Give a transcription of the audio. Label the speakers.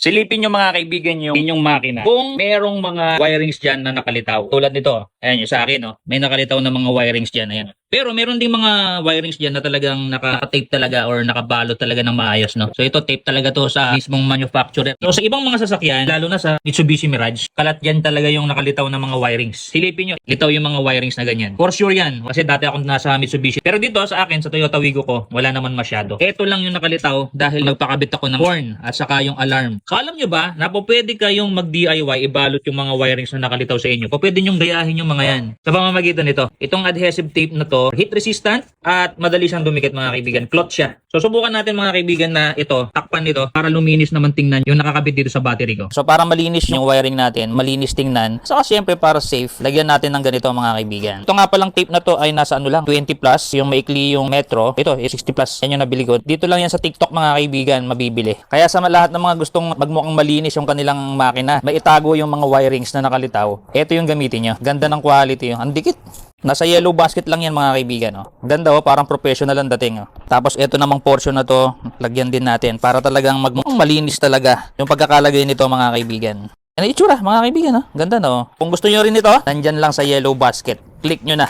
Speaker 1: Silipin nyo mga kaibigan yung inyong makina. Kung merong mga wirings dyan na nakalitaw. Tulad nito. Ayan yung sa akin. Oh. May nakalitaw na mga wirings dyan. Ayan. Pero meron ding mga wirings dyan na talagang naka-tape talaga or nakabalot talaga ng maayos. No? So ito tape talaga to sa mismong manufacturer. So sa ibang mga sasakyan, lalo na sa Mitsubishi Mirage, kalat dyan talaga yung nakalitaw na mga wirings. Silipin nyo, litaw yung mga wirings na ganyan. For sure yan. Kasi dati ako nasa Mitsubishi. Pero dito sa akin, sa Toyota Wigo ko, wala naman masyado. Ito lang yung nakalitaw dahil nagpakabit ako ng horn at saka yung alarm. So alam ba, na pwede kayong mag-DIY, ibalot yung mga wirings na nakalitaw sa inyo. Pwede nyong gayahin yung mga yan. Sa pamamagitan nito, itong adhesive tape na to, heat resistant at madali siyang dumikit mga kaibigan. Cloth siya. So subukan natin mga kaibigan na ito, takpan nito para luminis naman tingnan yung nakakabit dito sa battery ko. So para malinis yung wiring natin, malinis tingnan. Saka syempre para safe, lagyan natin ng ganito mga kaibigan. Ito nga palang tape na to ay nasa ano lang, 20 plus, yung maikli yung metro. Ito, eh, 60 plus. Yan yung nabili ko. Dito lang yan sa TikTok mga kaibigan, mabibili. Kaya sa lahat ng mga gustong magmukhang malinis yung kanilang makina, may itago yung mga wirings na nakalitaw. Ito yung gamitin nyo. Ganda ng quality. Ang dikit. Nasa yellow basket lang yan mga kaibigan. Oh. Ganda oh, parang professional ang dating. Oh. Tapos ito namang portion na to, lagyan din natin para talagang magmukhang malinis talaga yung pagkakalagay nito mga kaibigan. Ano itsura mga kaibigan, oh. Ganda no. Kung gusto nyo rin ito, nandyan lang sa yellow basket. Click nyo na.